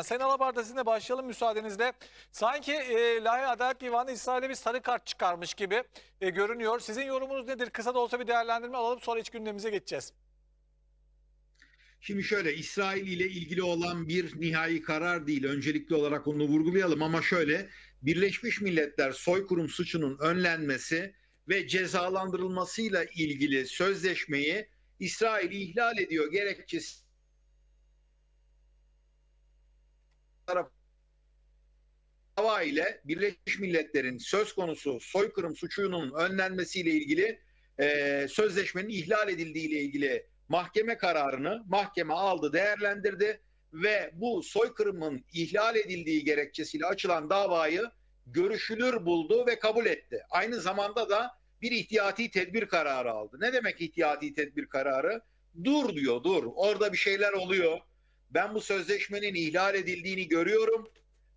Sayın Alabar'da sizinle başlayalım müsaadenizle. Sanki e, Lahey Adalet Divanı İsrail'e bir sarı kart çıkarmış gibi e, görünüyor. Sizin yorumunuz nedir? Kısa da olsa bir değerlendirme alalım sonra iç gündemimize geçeceğiz. Şimdi şöyle İsrail ile ilgili olan bir nihai karar değil. Öncelikli olarak onu vurgulayalım ama şöyle Birleşmiş Milletler soykırım suçunun önlenmesi ve cezalandırılmasıyla ilgili sözleşmeyi İsrail ihlal ediyor gerekçesi dava ile Birleşmiş Milletler'in söz konusu soykırım suçunun önlenmesiyle ilgili e, sözleşmenin ihlal edildiği ile ilgili mahkeme kararını mahkeme aldı, değerlendirdi ve bu soykırımın ihlal edildiği gerekçesiyle açılan davayı görüşülür buldu ve kabul etti. Aynı zamanda da bir ihtiyati tedbir kararı aldı. Ne demek ihtiyati tedbir kararı? Dur diyor, dur. Orada bir şeyler oluyor. Ben bu sözleşmenin ihlal edildiğini görüyorum.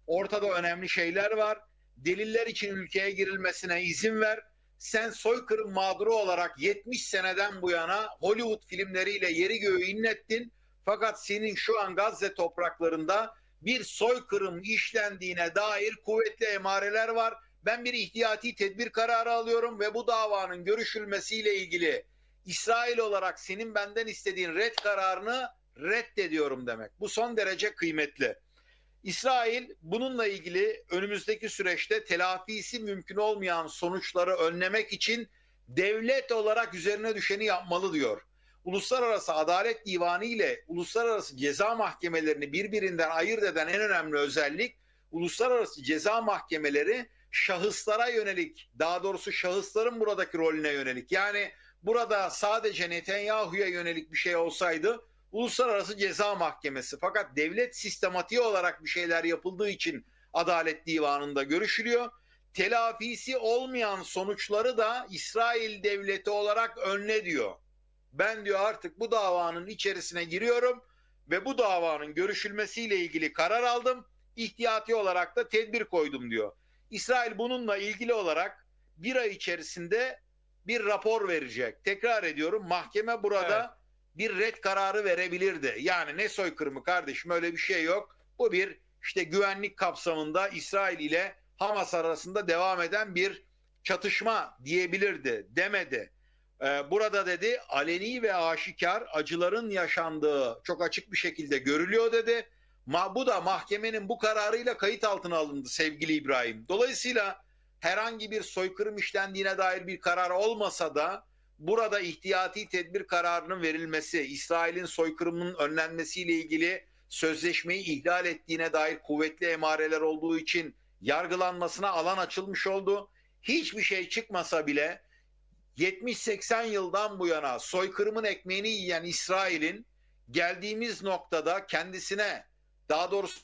Ortada önemli şeyler var. Deliller için ülkeye girilmesine izin ver sen soykırım mağduru olarak 70 seneden bu yana Hollywood filmleriyle yeri göğü inlettin. Fakat senin şu an Gazze topraklarında bir soykırım işlendiğine dair kuvvetli emareler var. Ben bir ihtiyati tedbir kararı alıyorum ve bu davanın görüşülmesiyle ilgili İsrail olarak senin benden istediğin red kararını reddediyorum demek. Bu son derece kıymetli. İsrail bununla ilgili önümüzdeki süreçte telafisi mümkün olmayan sonuçları önlemek için devlet olarak üzerine düşeni yapmalı diyor. Uluslararası Adalet Divanı ile uluslararası ceza mahkemelerini birbirinden ayırt eden en önemli özellik uluslararası ceza mahkemeleri şahıslara yönelik, daha doğrusu şahısların buradaki rolüne yönelik. Yani burada sadece Netanyahu'ya yönelik bir şey olsaydı Uluslararası Ceza Mahkemesi. Fakat devlet sistematiği olarak bir şeyler yapıldığı için Adalet Divanı'nda görüşülüyor. Telafisi olmayan sonuçları da İsrail devleti olarak önle diyor. Ben diyor artık bu davanın içerisine giriyorum ve bu davanın görüşülmesiyle ilgili karar aldım. İhtiyati olarak da tedbir koydum diyor. İsrail bununla ilgili olarak bir ay içerisinde bir rapor verecek. Tekrar ediyorum mahkeme burada Evet bir red kararı verebilirdi. Yani ne soykırımı kardeşim öyle bir şey yok. Bu bir işte güvenlik kapsamında İsrail ile Hamas arasında devam eden bir çatışma diyebilirdi demedi. Ee, burada dedi aleni ve aşikar acıların yaşandığı çok açık bir şekilde görülüyor dedi. Ma bu da mahkemenin bu kararıyla kayıt altına alındı sevgili İbrahim. Dolayısıyla herhangi bir soykırım işlendiğine dair bir karar olmasa da burada ihtiyati tedbir kararının verilmesi, İsrail'in soykırımının önlenmesiyle ilgili sözleşmeyi ihlal ettiğine dair kuvvetli emareler olduğu için yargılanmasına alan açılmış oldu. Hiçbir şey çıkmasa bile 70-80 yıldan bu yana soykırımın ekmeğini yiyen İsrail'in geldiğimiz noktada kendisine daha doğrusu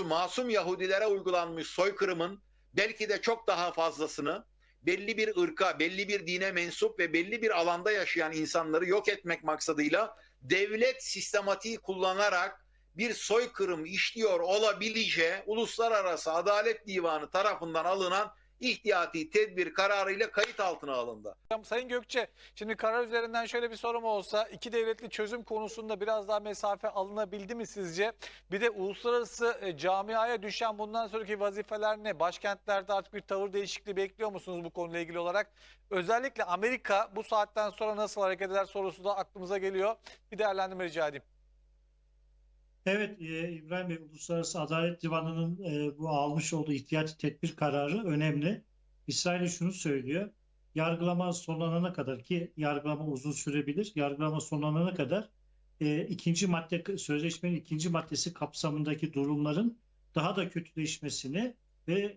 masum Yahudilere uygulanmış soykırımın belki de çok daha fazlasını belli bir ırka, belli bir dine mensup ve belli bir alanda yaşayan insanları yok etmek maksadıyla devlet sistematiği kullanarak bir soykırım işliyor olabileceği Uluslararası Adalet Divanı tarafından alınan ihtiyati tedbir kararıyla kayıt altına alındı. Sayın Gökçe, şimdi karar üzerinden şöyle bir sorum olsa iki devletli çözüm konusunda biraz daha mesafe alınabildi mi sizce? Bir de uluslararası e, camiaya düşen bundan sonraki vazifeler ne? Başkentlerde artık bir tavır değişikliği bekliyor musunuz bu konuyla ilgili olarak? Özellikle Amerika bu saatten sonra nasıl hareket eder sorusu da aklımıza geliyor. Bir değerlendirme rica edeyim. Evet e, İbrahim Bey Uluslararası Adalet Divanı'nın e, bu almış olduğu ihtiyati tedbir kararı önemli. İsrail şunu söylüyor. Yargılama sonlanana kadar ki yargılama uzun sürebilir. Yargılama sonlanana kadar e, ikinci madde sözleşmenin ikinci maddesi kapsamındaki durumların daha da kötüleşmesini ve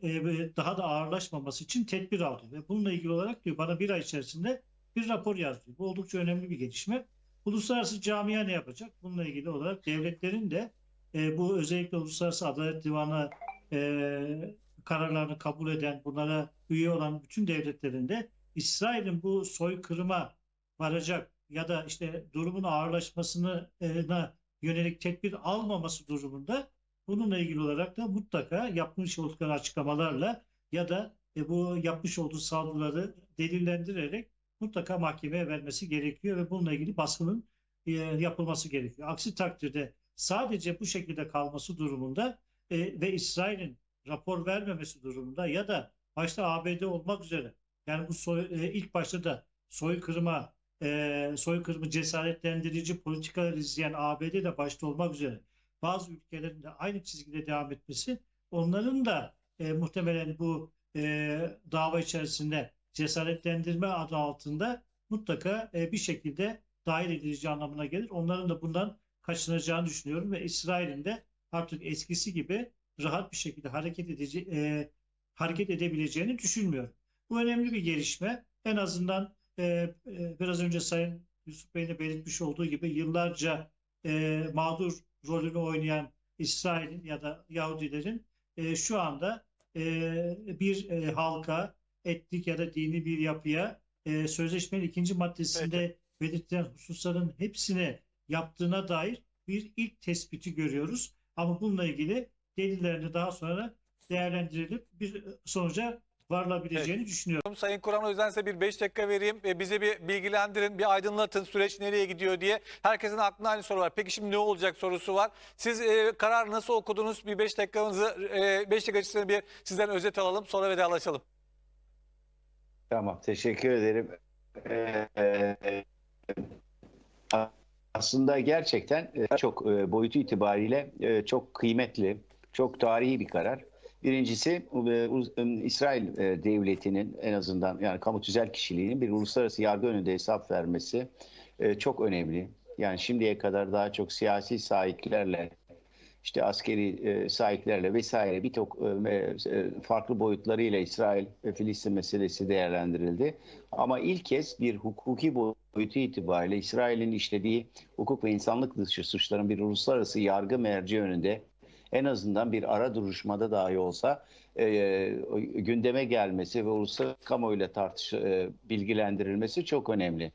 daha da ağırlaşmaması için tedbir aldı. Ve bununla ilgili olarak diyor bana bir ay içerisinde bir rapor yazdı. Bu oldukça önemli bir gelişme. Uluslararası camia ne yapacak? Bununla ilgili olarak devletlerin de e, bu özellikle Uluslararası Adalet Divanı e, kararlarını kabul eden, bunlara üye olan bütün devletlerin de İsrail'in bu soykırıma varacak ya da işte durumun ağırlaşmasına yönelik tedbir almaması durumunda bununla ilgili olarak da mutlaka yapmış oldukları açıklamalarla ya da e, bu yapmış olduğu saldırıları delillendirerek mutlaka mahkemeye vermesi gerekiyor ve bununla ilgili baskının e, yapılması gerekiyor. Aksi takdirde sadece bu şekilde kalması durumunda e, ve İsrail'in rapor vermemesi durumunda ya da başta ABD olmak üzere yani bu soy, e, ilk başta da soykırıma soykırımı cesaretlendirici politikalar izleyen ABD de başta olmak üzere bazı ülkelerin de aynı çizgide devam etmesi onların da e, muhtemelen bu e, dava içerisinde cesaretlendirme adı altında mutlaka e, bir şekilde dahil edici anlamına gelir. Onların da bundan kaçınacağını düşünüyorum ve İsrail'in de artık eskisi gibi rahat bir şekilde hareket edici e, hareket edebileceğini düşünmüyorum. Bu önemli bir gelişme. En azından e, e, biraz önce Sayın Yusuf Bey'in de belirtmiş olduğu gibi yıllarca e, mağdur rolünü oynayan İsrail'in ya da Yahudilerin e, şu anda e, bir e, halka, etnik ya da dini bir yapıya e, sözleşmenin ikinci maddesinde belirtilen hususların hepsini yaptığına dair bir ilk tespiti görüyoruz. Ama bununla ilgili delillerini daha sonra değerlendirilip bir sonuca varılabileceğini düşünüyorum. Sayın Kur'an o yüzden size bir 5 dakika vereyim. E, bize bir bilgilendirin, bir aydınlatın süreç nereye gidiyor diye. Herkesin aklında aynı soru var. Peki şimdi ne olacak sorusu var. Siz e, kararı nasıl okudunuz? Bir 5 dakikanızı, 5 dakika içerisinde bir sizden özet alalım. Sonra vedalaşalım. Tamam, teşekkür ederim. Ee, aslında gerçekten e, çok e, boyutu itibariyle e, çok kıymetli, çok tarihi bir karar. Birincisi İsrail devletinin en azından yani kamu tüzel kişiliğinin bir uluslararası yargı önünde hesap vermesi çok önemli. Yani şimdiye kadar daha çok siyasi sahiplerle işte askeri e, sahiplerle vesaire birçok e, e, farklı boyutlarıyla İsrail ve Filistin meselesi değerlendirildi. Ama ilk kez bir hukuki boyutu itibariyle İsrail'in işlediği hukuk ve insanlık dışı suçların bir uluslararası yargı merci önünde en azından bir ara duruşmada dahi olsa e, gündeme gelmesi ve uluslararası kamuoyuyla tartış e, bilgilendirilmesi çok önemli.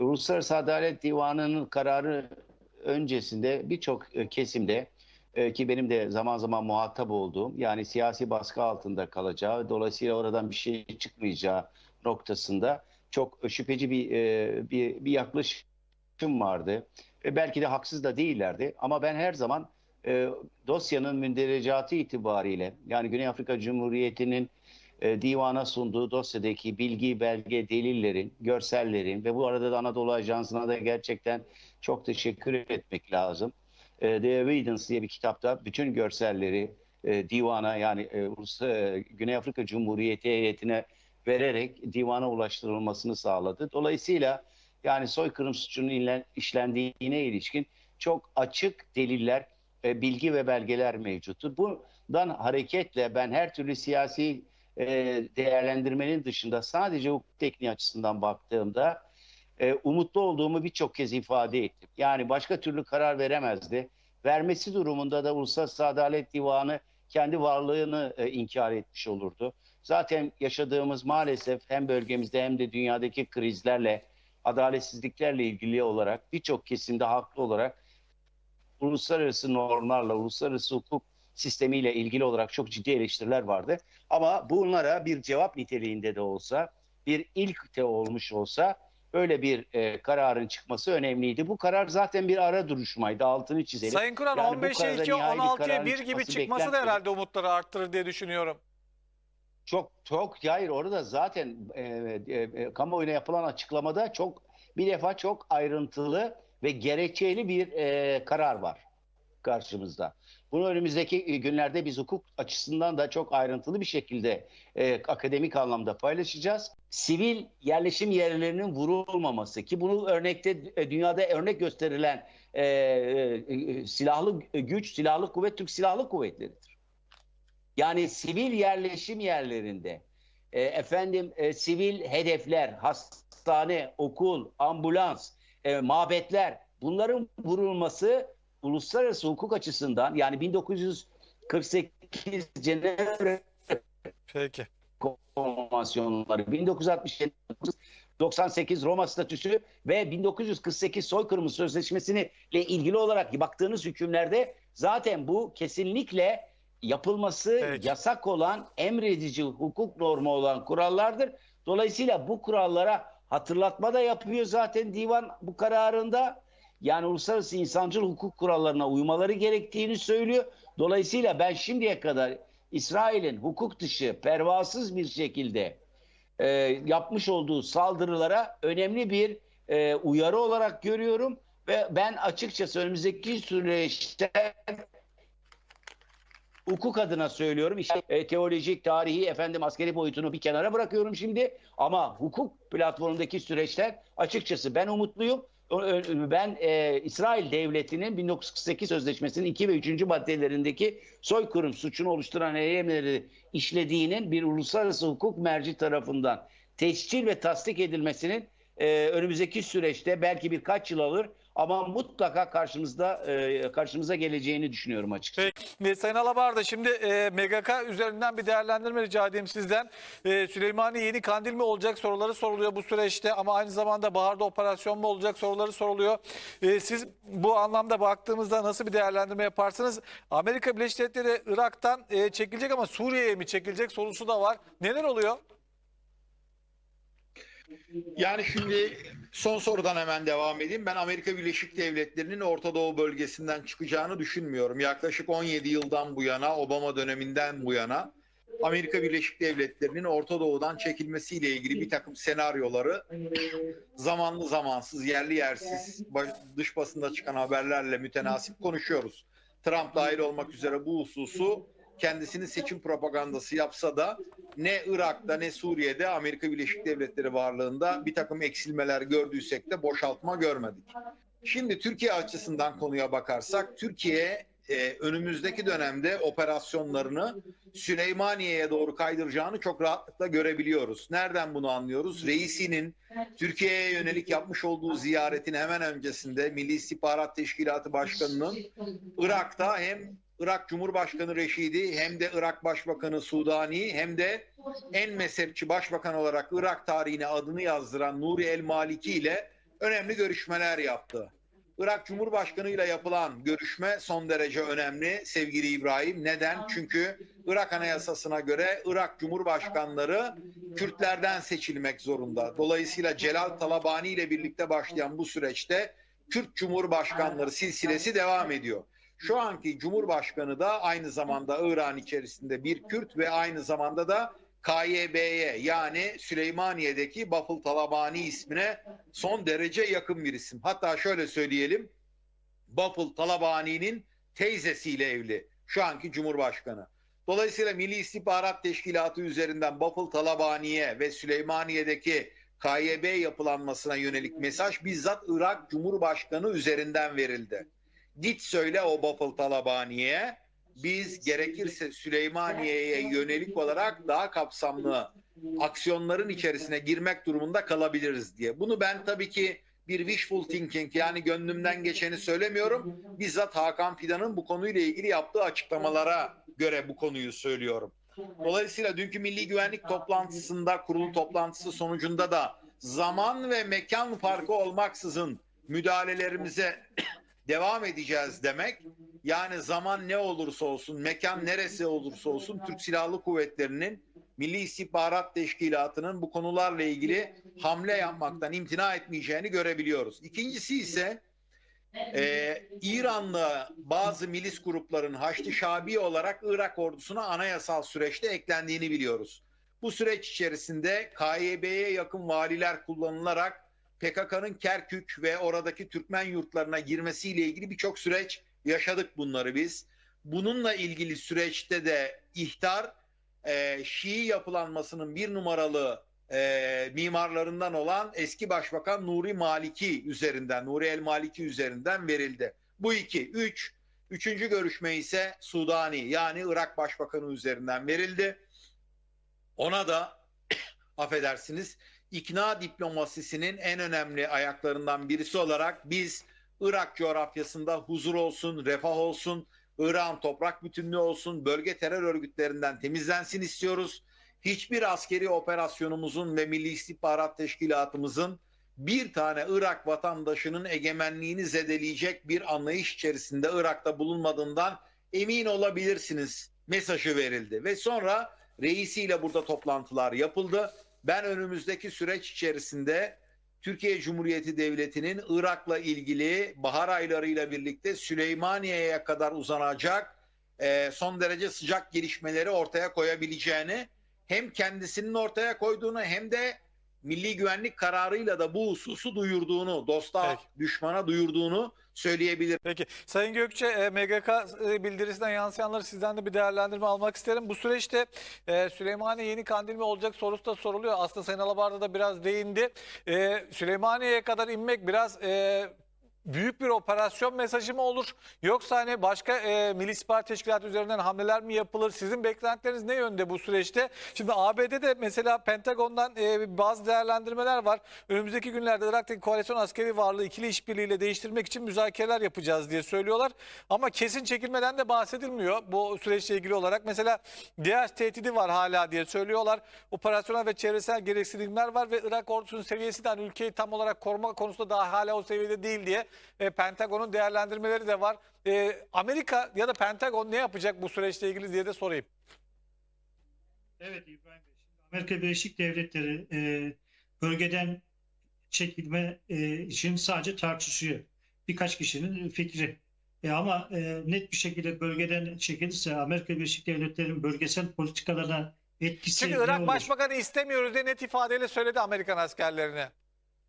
Uluslararası Adalet Divanı'nın kararı öncesinde birçok e, kesimde e, ki benim de zaman zaman muhatap olduğum yani siyasi baskı altında kalacağı dolayısıyla oradan bir şey çıkmayacağı noktasında çok şüpheci bir e, bir, bir yaklaşım vardı ve belki de haksız da değillerdi ama ben her zaman e, dosyanın münderecatı itibariyle yani Güney Afrika Cumhuriyeti'nin e, divana sunduğu dosyadaki bilgi, belge, delillerin, görsellerin ve bu arada da Anadolu Ajansı'na da gerçekten çok teşekkür etmek lazım. E, The Evidence diye bir kitapta bütün görselleri e, divana yani e, Ulus- e, Güney Afrika Cumhuriyeti heyetine vererek divana ulaştırılmasını sağladı. Dolayısıyla yani soykırım suçunun işlendiğine ilişkin çok açık deliller, e, bilgi ve belgeler mevcuttur. Bundan hareketle ben her türlü siyasi e, değerlendirmenin dışında sadece hukuk tekniği açısından baktığımda e, umutlu olduğumu birçok kez ifade ettim. Yani başka türlü karar veremezdi. Vermesi durumunda da Uluslararası Adalet Divanı kendi varlığını e, inkar etmiş olurdu. Zaten yaşadığımız maalesef hem bölgemizde hem de dünyadaki krizlerle, adaletsizliklerle ilgili olarak birçok kesimde haklı olarak uluslararası normlarla, uluslararası hukuk sistemiyle ilgili olarak çok ciddi eleştiriler vardı. Ama bunlara bir cevap niteliğinde de olsa, bir ilk de olmuş olsa böyle bir e, kararın çıkması önemliydi. Bu karar zaten bir ara duruşmaydı. Altını çizelim. Sayın Kur'an Yani bu 15'e kararda 2, nihai bir 16'ya kararın 1 gibi çıkması da herhalde umutları arttırır diye düşünüyorum. Çok çok hayır orada zaten e, e, e, kamuoyuna yapılan açıklamada çok bir defa çok ayrıntılı ve gerekçeli bir e, karar var karşımızda. Bunu önümüzdeki günlerde biz hukuk açısından da çok ayrıntılı bir şekilde e, akademik anlamda paylaşacağız. Sivil yerleşim yerlerinin vurulmaması ki bunu örnekte e, dünyada örnek gösterilen e, e, silahlı güç, silahlı kuvvet Türk Silahlı Kuvvetleri'dir. Yani sivil yerleşim yerlerinde e, efendim e, sivil hedefler, hastane, okul, ambulans, e, mabetler bunların vurulması uluslararası hukuk açısından yani 1948 Cenevre Peki. konvansiyonları, 1967 98 Roma Statüsü ve 1948 Soykırımı Sözleşmesi'ne ile ilgili olarak baktığınız hükümlerde zaten bu kesinlikle yapılması Peki. yasak olan emredici hukuk normu olan kurallardır. Dolayısıyla bu kurallara hatırlatma da yapıyor zaten divan bu kararında Yani uluslararası insancıl hukuk kurallarına uymaları gerektiğini söylüyor. Dolayısıyla ben şimdiye kadar İsrail'in hukuk dışı, pervasız bir şekilde e, yapmış olduğu saldırılara önemli bir e, uyarı olarak görüyorum ve ben açıkçası önümüzdeki süreçte hukuk adına söylüyorum. İşte e, teolojik, tarihi, efendim askeri boyutunu bir kenara bırakıyorum şimdi. Ama hukuk platformundaki süreçler açıkçası ben umutluyum. Ben e, İsrail Devleti'nin 1948 Sözleşmesi'nin 2 ve 3. maddelerindeki soykırım suçunu oluşturan eylemleri işlediğinin bir uluslararası hukuk merci tarafından tescil ve tasdik edilmesinin e, önümüzdeki süreçte belki birkaç yıl alır ama mutlaka karşımızda e, karşımıza geleceğini düşünüyorum açıkçası. Peki. Sayın Alabar'da şimdi e, MGK üzerinden bir değerlendirme rica edeyim sizden. E, Süleymaniye yeni kandil mi olacak soruları soruluyor bu süreçte ama aynı zamanda baharda operasyon mu olacak soruları soruluyor. E, siz bu anlamda baktığımızda nasıl bir değerlendirme yaparsınız? Amerika Birleşik Devletleri Irak'tan e, çekilecek ama Suriye'ye mi çekilecek sorusu da var. Neler oluyor? Yani şimdi son sorudan hemen devam edeyim. Ben Amerika Birleşik Devletleri'nin Orta Doğu bölgesinden çıkacağını düşünmüyorum. Yaklaşık 17 yıldan bu yana, Obama döneminden bu yana Amerika Birleşik Devletleri'nin Orta Doğu'dan çekilmesiyle ilgili bir takım senaryoları zamanlı zamansız, yerli yersiz dış basında çıkan haberlerle mütenasip konuşuyoruz. Trump dahil olmak üzere bu hususu kendisinin seçim propagandası yapsa da ne Irak'ta ne Suriye'de Amerika Birleşik Devletleri varlığında bir takım eksilmeler gördüysek de boşaltma görmedik. Şimdi Türkiye açısından konuya bakarsak Türkiye e, önümüzdeki dönemde operasyonlarını Süleymaniye'ye doğru kaydıracağını çok rahatlıkla görebiliyoruz. Nereden bunu anlıyoruz? Reisinin Türkiye'ye yönelik yapmış olduğu ziyaretin hemen öncesinde Milli İstihbarat Teşkilatı Başkanı'nın Irak'ta hem Irak Cumhurbaşkanı Reşidi hem de Irak Başbakanı Sudani hem de en mezhepçi başbakan olarak Irak tarihine adını yazdıran Nuri El Maliki ile önemli görüşmeler yaptı. Irak Cumhurbaşkanı ile yapılan görüşme son derece önemli sevgili İbrahim. Neden? Çünkü Irak Anayasası'na göre Irak Cumhurbaşkanları Kürtlerden seçilmek zorunda. Dolayısıyla Celal Talabani ile birlikte başlayan bu süreçte Kürt Cumhurbaşkanları silsilesi devam ediyor. Şu anki Cumhurbaşkanı da aynı zamanda İran içerisinde bir Kürt ve aynı zamanda da KYB'ye yani Süleymaniye'deki Bafıl Talabani ismine son derece yakın bir isim. Hatta şöyle söyleyelim. Bafıl Talabani'nin teyzesiyle evli. Şu anki Cumhurbaşkanı. Dolayısıyla Milli İstihbarat Teşkilatı üzerinden Bafıl Talabani'ye ve Süleymaniye'deki KYB yapılanmasına yönelik mesaj bizzat Irak Cumhurbaşkanı üzerinden verildi. Git söyle o Bafıl Talabani'ye biz gerekirse Süleymaniye'ye yönelik olarak daha kapsamlı aksiyonların içerisine girmek durumunda kalabiliriz diye. Bunu ben tabii ki bir wishful thinking yani gönlümden geçeni söylemiyorum. Bizzat Hakan Fidan'ın bu konuyla ilgili yaptığı açıklamalara göre bu konuyu söylüyorum. Dolayısıyla dünkü Milli Güvenlik toplantısında, kurulu toplantısı sonucunda da zaman ve mekan farkı olmaksızın müdahalelerimize devam edeceğiz demek. Yani zaman ne olursa olsun, mekan neresi olursa olsun Türk Silahlı Kuvvetleri'nin Milli İstihbarat Teşkilatı'nın bu konularla ilgili hamle yapmaktan imtina etmeyeceğini görebiliyoruz. İkincisi ise e, İranlı bazı milis grupların Haçlı Şabi olarak Irak ordusuna anayasal süreçte eklendiğini biliyoruz. Bu süreç içerisinde KYB'ye yakın valiler kullanılarak PKK'nın Kerkük ve oradaki Türkmen yurtlarına girmesiyle ilgili birçok süreç yaşadık bunları biz. Bununla ilgili süreçte de ihtar e, Şii yapılanmasının bir numaralı e, mimarlarından olan eski başbakan Nuri Maliki üzerinden, Nuri El Maliki üzerinden verildi. Bu iki. Üç, üçüncü görüşme ise Sudani yani Irak Başbakanı üzerinden verildi. Ona da affedersiniz ikna diplomasisinin en önemli ayaklarından birisi olarak biz Irak coğrafyasında huzur olsun, refah olsun, Irak'ın toprak bütünlüğü olsun, bölge terör örgütlerinden temizlensin istiyoruz. Hiçbir askeri operasyonumuzun ve Milli İstihbarat Teşkilatımızın bir tane Irak vatandaşının egemenliğini zedeleyecek bir anlayış içerisinde Irak'ta bulunmadığından emin olabilirsiniz mesajı verildi. Ve sonra reisiyle burada toplantılar yapıldı. Ben önümüzdeki süreç içerisinde Türkiye Cumhuriyeti Devleti'nin Irak'la ilgili bahar aylarıyla birlikte Süleymaniye'ye kadar uzanacak e, son derece sıcak gelişmeleri ortaya koyabileceğini hem kendisinin ortaya koyduğunu hem de milli güvenlik kararıyla da bu hususu duyurduğunu, dosta, Peki. düşmana duyurduğunu söyleyebilirim. Peki Sayın Gökçe e, MGK e, bildirisinden yansıyanları sizden de bir değerlendirme almak isterim. Bu süreçte e, Süleymaniye yeni kandil mi olacak sorusu da soruluyor. Aslında Sayın Alabarda da biraz değindi. Süleymaniye'ye kadar inmek biraz büyük bir operasyon mesajı mı olur? Yoksa hani başka e, Milli İstihbarat Teşkilatı üzerinden hamleler mi yapılır? Sizin beklentileriniz ne yönde bu süreçte? Şimdi ABD'de mesela Pentagon'dan e, bazı değerlendirmeler var. Önümüzdeki günlerde Irak'taki koalisyon askeri varlığı ikili işbirliğiyle değiştirmek için müzakereler yapacağız diye söylüyorlar. Ama kesin çekilmeden de bahsedilmiyor bu süreçle ilgili olarak. Mesela DH tehdidi var hala diye söylüyorlar. Operasyonel ve çevresel gereksinimler var ve Irak ordusunun seviyesi de hani ülkeyi tam olarak koruma konusunda daha hala o seviyede değil diye e, Pentagon'un değerlendirmeleri de var. E, Amerika ya da Pentagon ne yapacak bu süreçle ilgili diye de sorayım. Evet İbrahim Bey. Şimdi Amerika Birleşik Devletleri e, bölgeden çekilme e, için sadece tartışıyor. Birkaç kişinin fikri. E, ama e, net bir şekilde bölgeden çekilirse Amerika Birleşik Devletleri'nin bölgesel politikalarına etkisi Çünkü Irak? Başbakanı istemiyoruz diye net ifadeyle söyledi Amerikan askerlerine.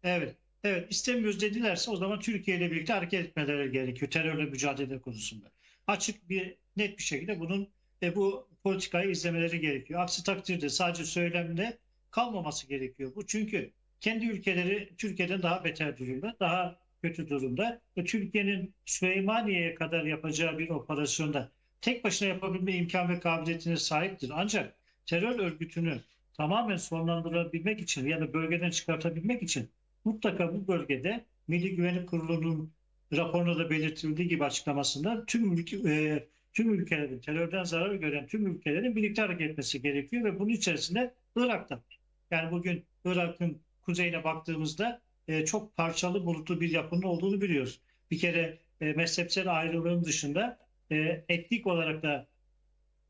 Evet. Evet istemiyoruz dedilerse o zaman Türkiye ile birlikte hareket etmeleri gerekiyor terörle mücadele konusunda. Açık bir net bir şekilde bunun e, bu politikayı izlemeleri gerekiyor. Aksi takdirde sadece söylemde kalmaması gerekiyor. Bu çünkü kendi ülkeleri Türkiye'den daha beter durumda, daha kötü durumda ve Türkiye'nin Süleymaniye'ye kadar yapacağı bir operasyonda tek başına yapabilme imkan ve kabiliyetine sahiptir. Ancak terör örgütünü tamamen sonlandırabilmek için ya da bölgeden çıkartabilmek için mutlaka bu bölgede Milli Güvenlik Kurulu'nun raporunda da belirtildiği gibi açıklamasında tüm e, tüm ülkelerin terörden zarar gören tüm ülkelerin birlikte hareket etmesi gerekiyor ve bunun içerisinde Irak'ta. Yani bugün Irak'ın kuzeyine baktığımızda e, çok parçalı bulutlu bir yapının olduğunu biliyoruz. Bir kere e, mezhepsel ayrılığın dışında e, etnik olarak da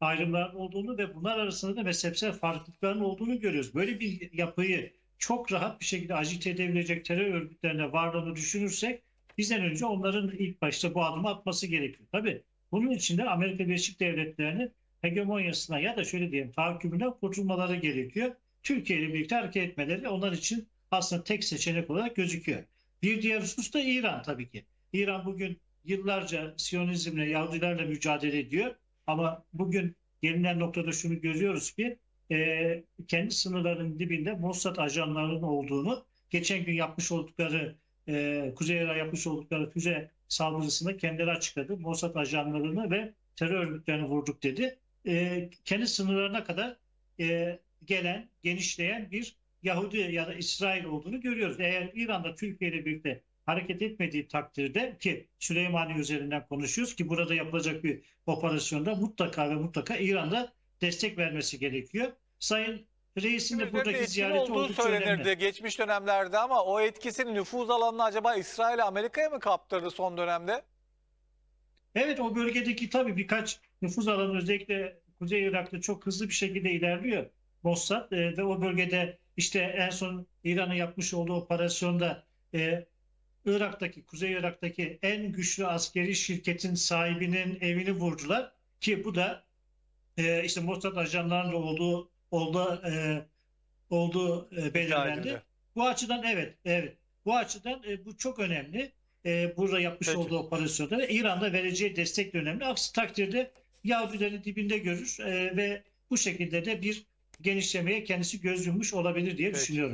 ayrımların olduğunu ve bunlar arasında da mezhepsel farklılıkların olduğunu görüyoruz. Böyle bir yapıyı çok rahat bir şekilde agite edebilecek terör örgütlerine varlığını düşünürsek bizden önce onların ilk başta bu adımı atması gerekiyor. Tabii bunun için de Amerika Birleşik Devletleri'nin hegemonyasına ya da şöyle diyeyim tahakkümüne kurtulmaları gerekiyor. Türkiye ile birlikte hareket etmeleri onlar için aslında tek seçenek olarak gözüküyor. Bir diğer husus da İran tabii ki. İran bugün yıllarca Siyonizmle, Yahudilerle mücadele ediyor. Ama bugün gelinen noktada şunu görüyoruz ki e, kendi sınırlarının dibinde Mossad ajanlarının olduğunu geçen gün yapmış oldukları e, Kuzey Irak'a yapmış oldukları füze saldırısında kendileri açıkladı. Mossad ajanlarını ve terör örgütlerini vurduk dedi. E, kendi sınırlarına kadar e, gelen, genişleyen bir Yahudi ya da İsrail olduğunu görüyoruz. Eğer İran'da Türkiye ile birlikte hareket etmediği takdirde ki Süleymaniye üzerinden konuşuyoruz ki burada yapılacak bir operasyonda mutlaka ve mutlaka İran'da destek vermesi gerekiyor. Sayın Reis'in de buradaki ziyareti olduğu oldukça söylenirdi önemli. geçmiş dönemlerde ama o etkisini nüfuz alanını acaba İsrail Amerika'ya mı kaptırdı son dönemde? Evet o bölgedeki tabii birkaç nüfuz alanı özellikle Kuzey Irak'ta çok hızlı bir şekilde ilerliyor Mossad e, ve o bölgede işte en son İran'ın yapmış olduğu operasyonda e, Irak'taki, Kuzey Irak'taki en güçlü askeri şirketin sahibinin evini vurdular ki bu da e, işte Mossad ajanlarının olduğu olduğu e, olduğu e, belirlendi. Bu açıdan evet, evet. Bu açıdan e, bu çok önemli. E, burada yapmış Peki. olduğu operasyonda İran'da vereceği destek de önemli. Aksi takdirde Yahudileri dibinde görür e, ve bu şekilde de bir genişlemeye kendisi göz yummuş olabilir diye Peki. düşünüyorum.